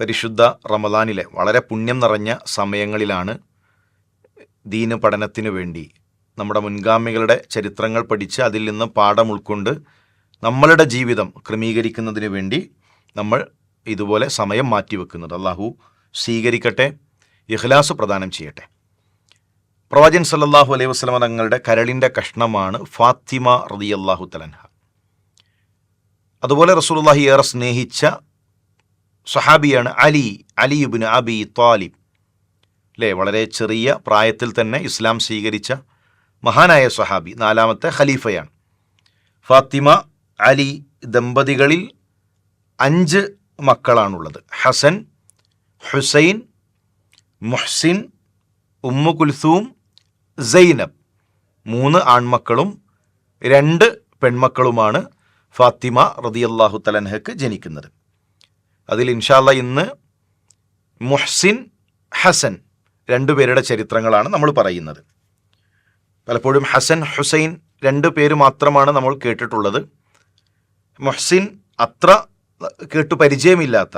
പരിശുദ്ധ റമദാനിലെ വളരെ പുണ്യം നിറഞ്ഞ സമയങ്ങളിലാണ് ദീന പഠനത്തിനു വേണ്ടി നമ്മുടെ മുൻഗാമികളുടെ ചരിത്രങ്ങൾ പഠിച്ച് അതിൽ നിന്ന് പാഠം ഉൾക്കൊണ്ട് നമ്മളുടെ ജീവിതം ക്രമീകരിക്കുന്നതിന് വേണ്ടി നമ്മൾ ഇതുപോലെ സമയം മാറ്റിവെക്കുന്നത്. അള്ളാഹു സ്വീകരിക്കട്ടെ ഇഖ്ലാസ് പ്രദാനം ചെയ്യട്ടെ. പ്രവാചൻ സല്ലാഹു അലൈഹി വസ്ലമ തങ്ങളുടെ കരളിന്റെ കഷ്ണമാണ് ഫാത്തിമ റതി അള്ളാഹു തലൻഹ അതുപോലെ റസൂലുള്ളാഹി ഏറെ സ്നേഹിച്ച സഹാബിയാണ് അലി അലി ഇബ്നു അബി താലിബ് അല്ലേ വളരെ ചെറിയ പ്രായത്തിൽ തന്നെ ഇസ്ലാം സ്വീകരിച്ച മഹാനായ സഹാബി നാലാമത്തെ ഖലീഫയാണ്. ഫാത്തിമ അലി ദമ്പതികളിൽ അഞ്ച് മക്കളാണുള്ളത്. ഹസൻ ഹുസൈൻ മുഹ്സിൻ ഉമ്മു കുൽസൂം സൈനബ്. മൂന്ന് ആൺമക്കളും രണ്ട് പെൺമക്കളുമാണ് ഫാത്തിമ റതിയല്ലാഹു തലൻഹക്ക് ജനിക്കുന്നത്. അതിൽ ഇൻഷാല്ല ഇന്ന് മുഹ്സിൻ ഹസൻ രണ്ടുപേരുടെ ചരിത്രങ്ങളാണ് നമ്മൾ പറയുന്നത്. പലപ്പോഴും ഹസൻ ഹുസൈൻ രണ്ട് പേര് മാത്രമാണ് നമ്മൾ കേട്ടിട്ടുള്ളത്. മുഹ്സിൻ അത്ര കേട്ടു പരിചയമില്ലാത്ത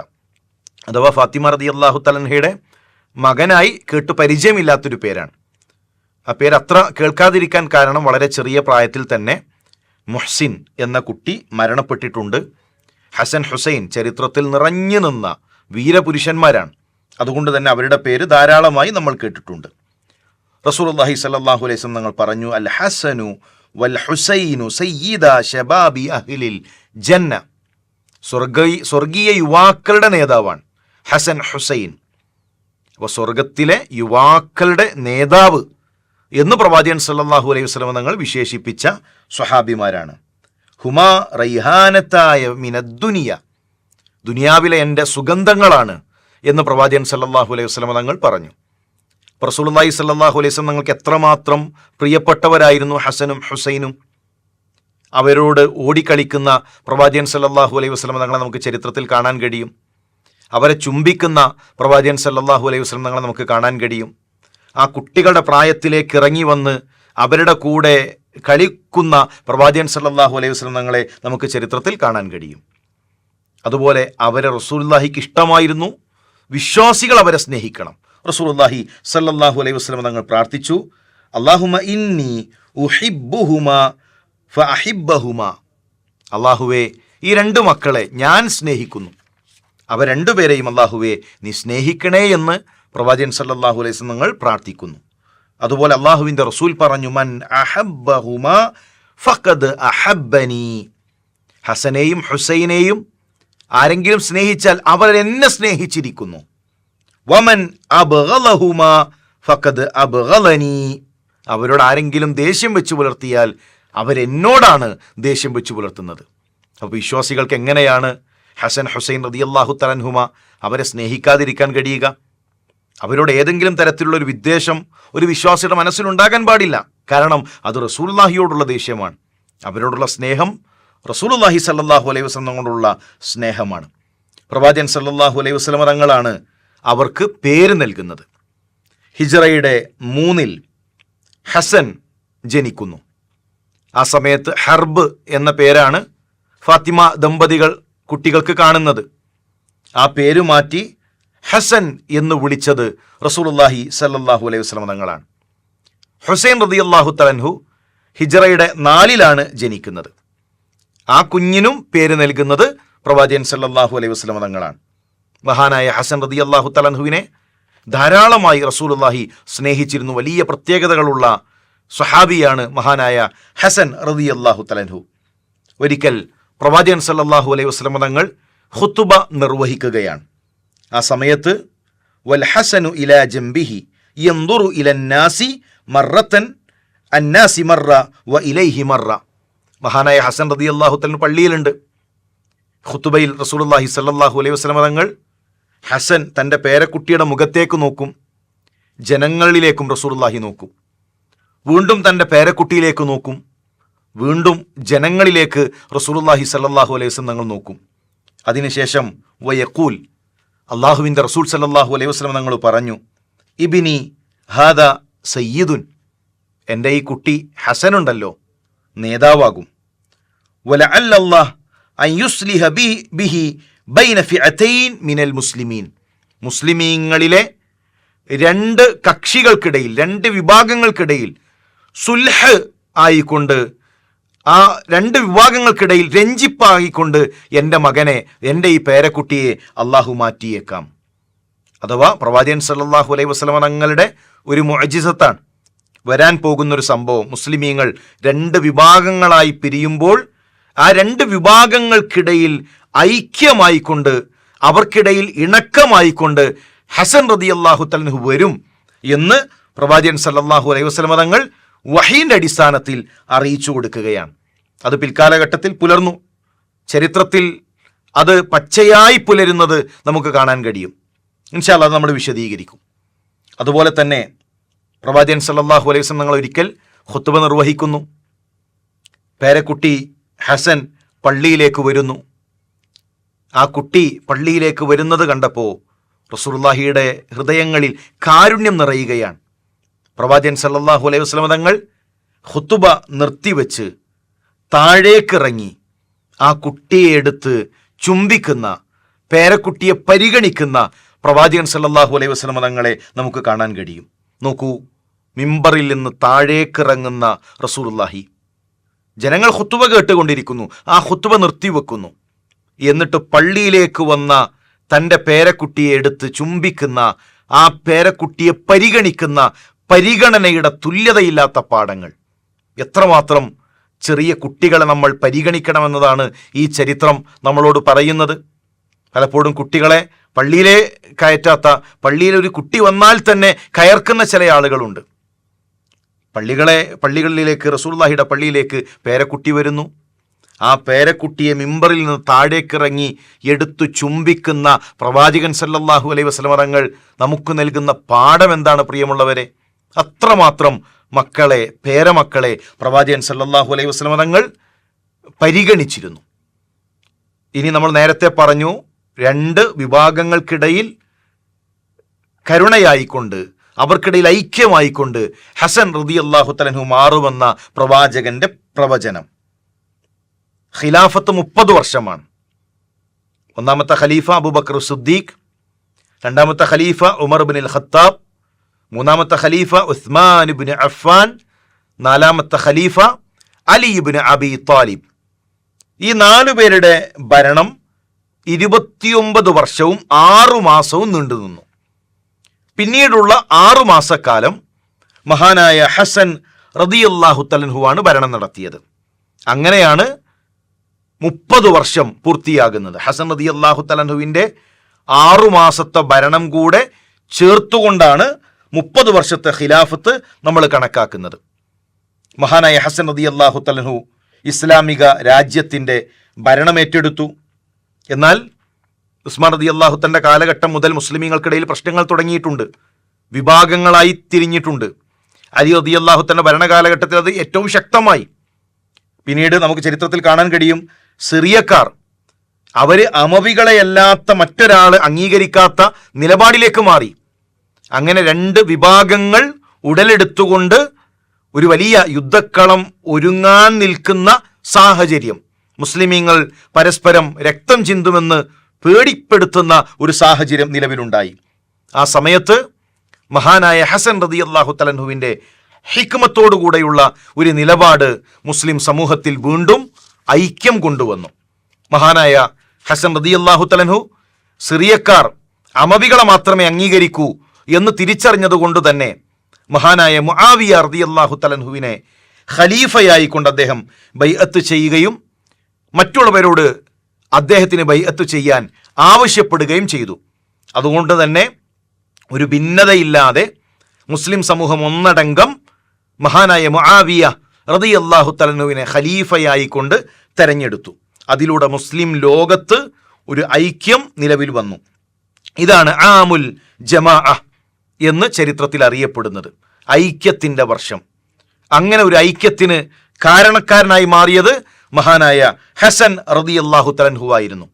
അഥവാ ഫാത്തിമ റതി അള്ളാഹു തലൻഹയുടെ മകനായി കേട്ടു പരിചയമില്ലാത്തൊരു പേരാണ്. ആ പേര് അത്ര കേൾക്കാതിരിക്കാൻ കാരണം വളരെ ചെറിയ പ്രായത്തിൽ തന്നെ മുഹ്സിൻ എന്ന കുട്ടി മരണപ്പെട്ടിട്ടുണ്ട്. ഹസൻ ഹുസൈൻ ചരിത്രത്തിൽ നിറഞ്ഞു നിന്ന വീരപുരുഷന്മാരാണ്. അതുകൊണ്ട് തന്നെ അവരുടെ പേര് ധാരാളമായി നമ്മൾ കേട്ടിട്ടുണ്ട്. റസൂൽ അള്ളാഹി സല്ലാഹു അലൈസ് തങ്ങൾ പറഞ്ഞു അൽ ഹസനു വൽ ഹുസൈനു സയ്യിദ ഷബാബി അഹ്ലിൽ ജന്ന. സ്വർഗീയ സ്വർഗീയ യുവാക്കളുടെ നേതാവാണ് ഹസൻ ഹുസൈൻ. അപ്പോൾ സ്വർഗത്തിലെ യുവാക്കളുടെ നേതാവ് എന്ന് പ്രവാചകൻ സല്ലാഹു അലൈഹി വസല്ലം തങ്ങൾ വിശേഷിപ്പിച്ച സ്വഹാബിമാരാണ്. ഹുമാ റൈഹാനത്തായ മിനദ്ദുനിയ. ദുനിയാവിലെ എന്റെ സുഗന്ധങ്ങളാണ് എന്ന് പ്രവാചകൻ സല്ലാഹു അലൈഹി വസ്ലമ തങ്ങൾ പറഞ്ഞു. റസൂലുള്ളാഹി സല്ലാഹു അലൈഹി വസ്ലം തങ്ങൾക്ക് എത്രമാത്രം പ്രിയപ്പെട്ടവരായിരുന്നു ഹസനും ഹുസൈനും. അവരോട് ഓടിക്കളിക്കുന്ന പ്രവാചകൻ സല്ലാഹു അലൈഹി വസ്ലം തങ്ങളെ നമുക്ക് ചരിത്രത്തിൽ കാണാൻ കഴിയും. അവരെ ചുംബിക്കുന്ന പ്രവാചകൻ സല്ലാഹു അലൈഹി വസ്ലം തങ്ങളെ നമുക്ക് കാണാൻ കഴിയും. ആ കുട്ടികളുടെ പ്രായത്തിലേക്ക് ഇറങ്ങി വന്ന് അവരുടെ കൂടെ കളിക്കുന്ന പ്രവാചകൻ സല്ലാഹു അലൈഹി വസ്ലം തങ്ങളെ നമുക്ക് ചരിത്രത്തിൽ കാണാൻ കഴിയും. അതുപോലെ അവരെ റസൂലുള്ളാഹിക്ക് ഇഷ്ടമായിരുന്നു. വിശ്വാസികൾ അവരെ സ്നേഹിക്കണം. റസൂലുള്ളാഹി സല്ലാഹു അലൈഹി വസ്ലം തങ്ങൾ പ്രാർത്ഥിച്ചു. അള്ളാഹുമ ഇന്നി ഉഹിബുഹുമ ഫഅഹിബ്ബഹുമ. അള്ളാഹുവേ ഈ രണ്ട് മക്കളെ ഞാൻ സ്നേഹിക്കുന്നു. അവ രണ്ടുപേരെയും അള്ളാഹുവെ നീ സ്നേഹിക്കണേ എന്ന് പ്രവാചകൻ സല്ലാഹു അലൈഹി വസ്ലം തങ്ങൾ പ്രാർത്ഥിക്കുന്നു. അതുപോലെ അള്ളാഹുവിന്റെ റസൂൽ പറഞ്ഞു മൻ അഹബ്ബഹുമ ഫഖദ് അഹബ്ബനി. ഹസനെയും ഹുസൈനെയും ആരെങ്കിലും സ്നേഹിച്ചാൽ അവർ എന്നെ സ്നേഹിച്ചിരിക്കുന്നു. വമൻ അബ്ഗലഹുമ ഫഖദ് അബ്ഗലനി. അവരോട് ആരെങ്കിലും ദേഷ്യം വെച്ച് പുലർത്തിയാൽ അവരെന്നോടാണ് ദേഷ്യം വെച്ച് പുലർത്തുന്നത്. അപ്പോൾ വിശ്വാസികൾക്ക് എങ്ങനെയാണ് ഹസൻ ഹുസൈൻ റതിയല്ലാഹു തലൻഹുമ അവരെ സ്നേഹിക്കാതിരിക്കാൻ കഴിയുക? അവരോട് ഏതെങ്കിലും തരത്തിലുള്ള ഒരു വിദ്വേഷം ഒരു വിശ്വാസിയുടെ മനസ്സിലുണ്ടാകാൻ പാടില്ല. കാരണം അത് റസൂലുള്ളാഹിയോടുള്ള ദേഷ്യമാണ്. അവരോടുള്ള സ്നേഹം റസൂലുള്ളാഹി സല്ലാഹു അലൈഹി വസല്ലം കൊണ്ടുള്ള സ്നേഹമാണ്. പ്രവാചകൻ സല്ലാഹു അലൈഹി വസ്ലമ തങ്ങളാണ് അവർക്ക് പേര് നൽകുന്നത്. ഹിജറയുടെ മൂന്നിൽ ഹസൻ ജനിക്കുന്നു. ആ സമയത്ത് ഹർബ് എന്ന പേരാണ് ഫാത്തിമ ദമ്പതികൾ കുട്ടികൾക്ക് കാണുന്നത്. ആ പേര് മാറ്റി ഹസൻ എന്ന് വിളിച്ചത് റസൂലുള്ളാഹി സല്ലാഹു അലൈഹി വസല്ലം തങ്ങളാണ്. ഹുസൈൻ റതി അള്ളാഹു തലൻഹു ഹിജറയുടെ നാലിലാണ് ജനിക്കുന്നത്. ആ കുഞ്ഞിനും പേര് നൽകുന്നത് പ്രവാചകൻ സല്ലാഹു അലൈഹി വസല്ലം തങ്ങളാണ്. മഹാനായ ഹസൻ റതി അള്ളാഹു തലൻഹുവിനെ ധാരാളമായി റസൂലുള്ളാഹി സ്നേഹിച്ചിരുന്നു. വലിയ പ്രത്യേകതകളുള്ള സ്വഹാബിയാണ് മഹാനായ ഹസൻ റതി അള്ളാഹു തലൻഹു ഒരിക്കൽ പ്രവാചകൻ സല്ലാഹു അലൈഹി വസല്ലം തങ്ങൾ ഹുത്തുബ നിർവഹിക്കുകയാണ്. ആ സമയത്ത് വൽഹസനു ഇലാ ജംബിഹി ഇല ഇലന്നാസി മറത്തൻ അന്നാസി മറ വ ഇലൈഹി മറ. മഹാനായ ഹസൻ റതി അള്ളാഹുത്തലിന് പള്ളിയിലുണ്ട്. ഖുത്തുബയിൽ റസൂലുല്ലാഹി സല്ലാഹു അലൈഹി വസ്ലം തങ്ങൾ ഹസൻ തന്റെ പേരക്കുട്ടിയുടെ മുഖത്തേക്ക് നോക്കും ജനങ്ങളിലേക്കും റസൂലുല്ലാഹി നോക്കും വീണ്ടും തന്റെ പേരക്കുട്ടിയിലേക്ക് നോക്കും വീണ്ടും ജനങ്ങളിലേക്ക് റസൂലുല്ലാഹി സല്ലാഹു അലൈഹി വസ്ലം തങ്ങൾ നോക്കും. അതിനുശേഷം വയക്കൂൽ അള്ളാഹുവിന്റെ റസൂൽ സല്ലാഹു അലൈഹി വസ്ലം ഞങ്ങൾ പറഞ്ഞു ഇബിനി ഹാദ സയ്യിദുൻ. എന്റെ ഈ കുട്ടി ഹസനുണ്ടല്ലോ നേതാവാകും. വല അല്ലാഹ് അയ്യുസ്ലിഹ ബി ബിഹി ബൈന ഫിഅതൈൻ മിനൽ മുസ്ലിമീൻ. മുസ്ലിമീങ്ങളിലെ രണ്ട് കക്ഷികൾക്കിടയിൽ രണ്ട് വിഭാഗങ്ങൾക്കിടയിൽ സുൽഹ് ആയിക്കൊണ്ട് ആ രണ്ട് വിഭാഗങ്ങൾക്കിടയിൽ രഞ്ജിപ്പായിക്കൊണ്ട് എന്റെ മകനെ എന്റെ ഈ പേരക്കുട്ടിയെ അള്ളാഹു മാറ്റിയേക്കാം. അഥവാ പ്രവാചകൻ സല്ലല്ലാഹു അലൈഹി വസ്ലമ തങ്ങളുടെ ഒരു മൊജിസത്താണ് വരാൻ പോകുന്നൊരു സംഭവം. മുസ്ലിമീങ്ങൾ രണ്ട് വിഭാഗങ്ങളായി പിരിയുമ്പോൾ ആ രണ്ട് വിഭാഗങ്ങൾക്കിടയിൽ ഐക്യമായിക്കൊണ്ട് അവർക്കിടയിൽ ഇണക്കമായിക്കൊണ്ട് ഹസൻ റതി അള്ളാഹു തലഹു വരും എന്ന് പ്രവാചകൻ സല്ലാഹു അലൈഹി വസ്ലമ തങ്ങൾ വഹീന്റെ അടിസ്ഥാനത്തിൽ അറിയിച്ചു കൊടുക്കുകയാണ്. അത് പിൽക്കാലഘട്ടത്തിൽ പുലർന്നു. ചരിത്രത്തിൽ അത് പച്ചയായി പുലരുന്നത് നമുക്ക് കാണാൻ കഴിയും. ഇൻഷാല്ല അത് നമ്മൾ വിശദീകരിക്കും. അതുപോലെ തന്നെ പ്രവാചകൻ സല്ലാഹു അലൈഹി വസല്ലം തങ്ങൾ ഒരിക്കൽ ഹുത്തുബ നിർവഹിക്കുന്നു. പേരക്കുട്ടി ഹസൻ പള്ളിയിലേക്ക് വരുന്നു. ആ കുട്ടി പള്ളിയിലേക്ക് വരുന്നത് കണ്ടപ്പോൾ റസൂർലാഹിയുടെ ഹൃദയങ്ങളിൽ കാരുണ്യം നിറയുകയാണ്. പ്രവാചകൻ സല്ലാഹു അലൈഹി വസ്ലമ തങ്ങൾ ഹുത്തുബ നിർത്തിവെച്ച് താഴേക്കിറങ്ങി ആ കുട്ടിയെ എടുത്ത് ചുംബിക്കുന്ന പേരക്കുട്ടിയെ പരിഗണിക്കുന്ന പ്രവാചകൻ സല്ലാഹു അലൈഹി വസ്ലമ തങ്ങളെ നമുക്ക് കാണാൻ കഴിയും. നോക്കൂ മിമ്പറിൽ നിന്ന് താഴേക്കിറങ്ങുന്ന റസൂലുള്ളാഹി. ജനങ്ങൾ ഹുത്തുബ കേട്ടുകൊണ്ടിരിക്കുന്നു ആ ഹുത്തുബ നിർത്തിവെക്കുന്നു. എന്നിട്ട് പള്ളിയിലേക്ക് വന്ന തന്റെ പേരക്കുട്ടിയെ എടുത്ത് ചുംബിക്കുന്ന ആ പേരക്കുട്ടിയെ പരിഗണിക്കുന്ന പരിഗണനയുടെ തുല്യതയില്ലാത്ത പാഠങ്ങൾ. എത്രമാത്രം ചെറിയ കുട്ടികളെ നമ്മൾ പരിഗണിക്കണമെന്നതാണ് ഈ ചരിത്രം നമ്മളോട് പറയുന്നത്. പലപ്പോഴും കുട്ടികളെ പള്ളിയിലെ കയറ്റാത്ത പള്ളിയിൽ ഒരു കുട്ടി വന്നാൽ തന്നെ കയർക്കുന്ന ചില ആളുകളുണ്ട്. പള്ളികളെ പള്ളികളിലേക്ക് റസൂള്ളാഹിയുടെ പള്ളിയിലേക്ക് പേരക്കുട്ടി വരുന്നു. ആ പേരക്കുട്ടിയെ മിമ്പറിൽ നിന്ന് താഴേക്കിറങ്ങി എടുത്തു ചുംബിക്കുന്ന പ്രവാചകൻ സല്ലല്ലാഹു അലൈഹി വസല്ലമ തങ്ങൾ നമുക്ക് നൽകുന്ന പാഠം എന്താണ് പ്രിയമുള്ളവരെ? അത്രമാത്രം മക്കളെ പേരമക്കളെ പ്രവാചകൻ സല്ലാഹു അലൈഹി വസ്ലമ തങ്ങൾ പരിഗണിച്ചിരുന്നു. ഇനി നമ്മൾ നേരത്തെ പറഞ്ഞു രണ്ട് വിഭാഗങ്ങൾക്കിടയിൽ കരുണയായിക്കൊണ്ട് അവർക്കിടയിൽ ഐക്യമായിക്കൊണ്ട് ഹസൻ റതി അള്ളാഹു തലഹു മാറുമെന്ന പ്രവാചകന്റെ പ്രവചനം. ഖിലാഫത്ത് മുപ്പത് വർഷമാണ്. ഒന്നാമത്തെ ഖലീഫ അബൂബക്കർ സുദ്ദീഖ് രണ്ടാമത്തെ ഖലീഫ ഉമർ ബിൻ അൽ ഖത്താബ് മൂന്നാമത്തെ ഖലീഫ ഉസ്മാൻ ബിൻ അഫ്ഫാൻ നാലാമത്തെ ഖലീഫ അലി ബിൻ അബി താലിബ് ഈ നാലു പേരുടെ ഭരണം ഇരുപത്തിയൊമ്പത് വർഷവും ആറു മാസവും നീണ്ടു നിന്നു. പിന്നീടുള്ള ആറു മാസക്കാലം മഹാനായ ഹസൻ റതിയല്ലാഹു തലൻഹുവാണ് ഭരണം നടത്തിയത്. അങ്ങനെയാണ് മുപ്പത് വർഷം പൂർത്തിയാകുന്നത്. ഹസൻ റതി അള്ളാഹു തലൻഹുവിന്റെ ആറു മാസത്തെ ഭരണം കൂടെ ചേർത്തുകൊണ്ടാണ് മുപ്പത് വർഷത്തെ ഖിലാഫത്ത് നമ്മൾ കണക്കാക്കുന്നത്. മഹാനായ ഹസൻ റതി അള്ളാഹു തലഹു ഇസ്ലാമിക രാജ്യത്തിന്റെ ഭരണമേറ്റെടുത്തു എന്നാൽ ഉസ്മാൻ റതി അള്ളാഹുത്തന്റെ കാലഘട്ടം മുതൽ മുസ്ലിമീങ്ങൾക്കിടയിൽ പ്രശ്നങ്ങൾ തുടങ്ങിയിട്ടുണ്ട്. വിഭാഗങ്ങളായി തിരിഞ്ഞിട്ടുണ്ട്. അലി റതി അള്ളാഹുത്തന്റെ ഭരണകാലഘട്ടത്തിൽ അത് ഏറ്റവും ശക്തമായി. പിന്നീട് നമുക്ക് ചരിത്രത്തിൽ കാണാൻ കഴിയും സിറിയക്കാർ അവർ അമവികളെയല്ലാത്ത മറ്റൊരാൾ അംഗീകരിക്കാത്ത നിലപാടിലേക്ക് മാറി. അങ്ങനെ രണ്ട് വിഭാഗങ്ങൾ ഉടലെടുത്തുകൊണ്ട് ഒരു വലിയ യുദ്ധക്കളം ഒരുങ്ങാൻ നിൽക്കുന്ന സാഹചര്യം. മുസ്ലിമീങ്ങൾ പരസ്പരം രക്തം ചിന്തുമെന്ന് പേടിപ്പെടുത്തുന്ന ഒരു സാഹചര്യം നിലവിലുണ്ടായി. ആ സമയത്ത് മഹാനായ ഹസൻ റതി അള്ളാഹു തലൻഹുവിന്റെ ഹിക്മത്തോടുകൂടെയുള്ള ഒരു നിലപാട് മുസ്ലിം സമൂഹത്തിൽ വീണ്ടും ഐക്യം കൊണ്ടുവന്നു. മഹാനായ ഹസൻ റതി അള്ളാഹു തലൻഹു സിറിയക്കാർ അമവികളെ മാത്രമേ അംഗീകരിക്കൂ എന്ന് തിരിച്ചറിഞ്ഞതുകൊണ്ട് തന്നെ മഹാനായ മുആവിയ റതി അള്ളാഹു തലൻഹുവിനെ ഖലീഫയായി കൊണ്ട് അദ്ദേഹം ബൈഅത്ത് ചെയ്യുകയും മറ്റുള്ളവരോട് അദ്ദേഹത്തിന് ബൈഅത്ത് ചെയ്യാൻ ആവശ്യപ്പെടുകയും ചെയ്തു. അതുകൊണ്ട് തന്നെ ഒരു ഭിന്നതയില്ലാതെ മുസ്ലിം സമൂഹം ഒന്നടങ്കം മഹാനായ മുആവിയ റതി അള്ളാഹു ഖലീഫയായി കൊണ്ട് തെരഞ്ഞെടുത്തു. അതിലൂടെ മുസ്ലിം ലോകത്ത് ഒരു ഐക്യം നിലവിൽ വന്നു. ഇതാണ് ആമുൽ ജമാ എന്ന് ചരിത്രത്തിൽ അറിയപ്പെടുന്നത്. ഐക്യത്തിന്റെ വർഷം. അങ്ങനെ ഒരു ഐക്യത്തിന് കാരണക്കാരനായി മാറിയത് മഹാനായ ഹസൻ റതി അള്ളാഹു തലൻഹു ആയിരുന്നു.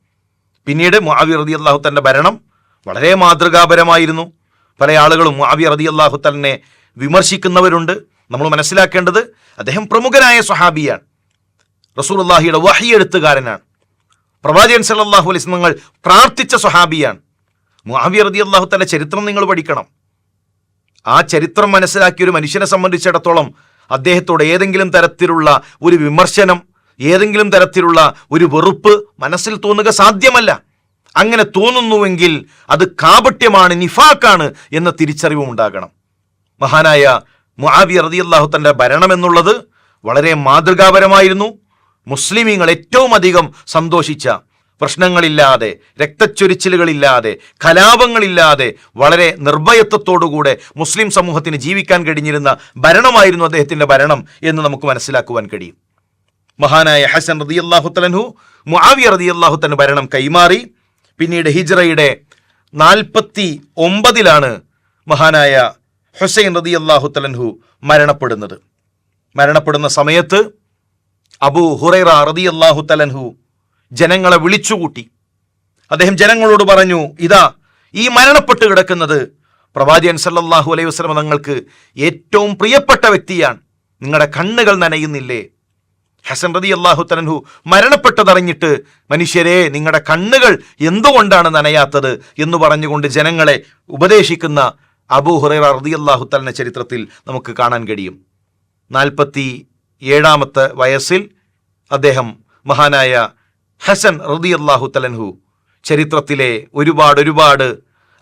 പിന്നീട് മുഅവി റതി അള്ളാഹു തന്റെ ഭരണം വളരെ മാതൃകാപരമായിരുന്നു. പല ആളുകളും മുഅവി റതി അള്ളാഹു തലനെ വിമർശിക്കുന്നവരുണ്ട്. നമ്മൾ മനസ്സിലാക്കേണ്ടത് അദ്ദേഹം പ്രമുഖനായ സ്വഹാബിയാണ്. റസൂലുള്ളാഹിയുടെ വഹി എഴുത്തുകാരനാണ് പ്രവാചകൻ സല്ലല്ലാഹു അലൈഹി നിങ്ങൾ പ്രാർത്ഥിച്ച സ്വഹാബിയാണ്. മുഅവി റതി അള്ളാഹു തന്റെ ചരിത്രം നിങ്ങൾ പഠിക്കണം. ആ ചരിത്രം മനസ്സിലാക്കിയ ഒരു മനുഷ്യനെ സംബന്ധിച്ചിടത്തോളം അദ്ദേഹത്തോട് ഏതെങ്കിലും തരത്തിലുള്ള ഒരു വിമർശനം ഏതെങ്കിലും തരത്തിലുള്ള ഒരു വെറുപ്പ് മനസ്സിൽ തോന്നുക സാധ്യമല്ല. അങ്ങനെ തോന്നുന്നുവെങ്കിൽ അത് കാപട്യമാണ് നിഫാക്കാണ് എന്ന തിരിച്ചറിവും ഉണ്ടാകണം. മഹാനായ മുആവി റളിയല്ലാഹു തന്റെ ഭരണം എന്നുള്ളത് വളരെ മാതൃകാപരമായിരുന്നു. മുസ്ലിമീങ്ങൾ ഏറ്റവും അധികം സന്തോഷിച്ച പ്രശ്നങ്ങളില്ലാതെ രക്തച്ചൊരിച്ചിലുകളില്ലാതെ കലാപങ്ങളില്ലാതെ വളരെ നിർഭയത്വത്തോടുകൂടെ മുസ്ലിം സമൂഹത്തിന് ജീവിക്കാൻ കഴിഞ്ഞിരുന്ന ഭരണമായിരുന്നു അദ്ദേഹത്തിന്റെ ഭരണം എന്ന് നമുക്ക് മനസ്സിലാക്കുവാൻ കഴിയും. മഹാനായ ഹസൻ റതി അള്ളാഹുത്തലൻഹു മുആവിയ റതി അള്ളാഹുത്തന് ഭരണം കൈമാറി. പിന്നീട് ഹിജ്റയുടെ നാൽപ്പത്തി ഒമ്പതിലാണ് മഹാനായ ഹുസൈൻ റതി അള്ളാഹുത്തലൻഹു മരണപ്പെടുന്നത്. മരണപ്പെടുന്ന സമയത്ത് അബു ഹുറൈറ റതി അള്ളാഹു തലൻഹു ജനങ്ങളെ വിളിച്ചുകൂട്ടി. അദ്ദേഹം ജനങ്ങളോട് പറഞ്ഞു ഇതാ ഈ മരണപ്പെട്ട് കിടക്കുന്നത് പ്രവാചകൻ സല്ലല്ലാഹു അലൈഹി വസല്ലം തങ്ങൾക്ക് ഏറ്റവും പ്രിയപ്പെട്ട വ്യക്തിയാണ്. നിങ്ങളുടെ കണ്ണുകൾ നനയുന്നില്ലേ? ഹസൻ റതി അള്ളാഹു തനഹു മരണപ്പെട്ടതറിഞ്ഞിട്ട് മനുഷ്യരെ നിങ്ങളുടെ കണ്ണുകൾ എന്തുകൊണ്ടാണ് നനയാത്തത്? എന്ന് പറഞ്ഞുകൊണ്ട് ജനങ്ങളെ ഉപദേശിക്കുന്ന അബൂ ഹുറൈറ റതി അള്ളാഹു തലന ചരിത്രത്തിൽ നമുക്ക് കാണാൻ കഴിയും. നാൽപ്പത്തി ഏഴാമത്തെ വയസ്സിൽ അദ്ദേഹം മഹാനായ ഹസൻ റതി അള്ളാഹു തലൻഹു ചരിത്രത്തിലെ ഒരുപാട് ഒരുപാട്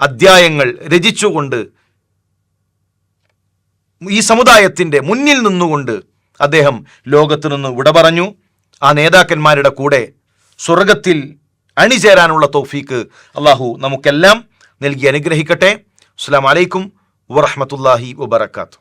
അധ്യായങ്ങൾ രചിച്ചുകൊണ്ട് ഈ സമുദായത്തിന്റെ മുന്നിൽ നിന്നുകൊണ്ട് അദ്ദേഹം ലോകത്ത് നിന്ന് വിട പറഞ്ഞു. ആ നേതാക്കന്മാരുടെ കൂടെ സ്വർഗത്തിൽ അണിചേരാനുള്ള തൗഫീക്ക് അള്ളാഹു നമുക്കെല്ലാം നൽകി അനുഗ്രഹിക്കട്ടെ. അസ്സാം വലൈക്കും വറഹമത്തല്ലാഹി വബർക്കാത്തു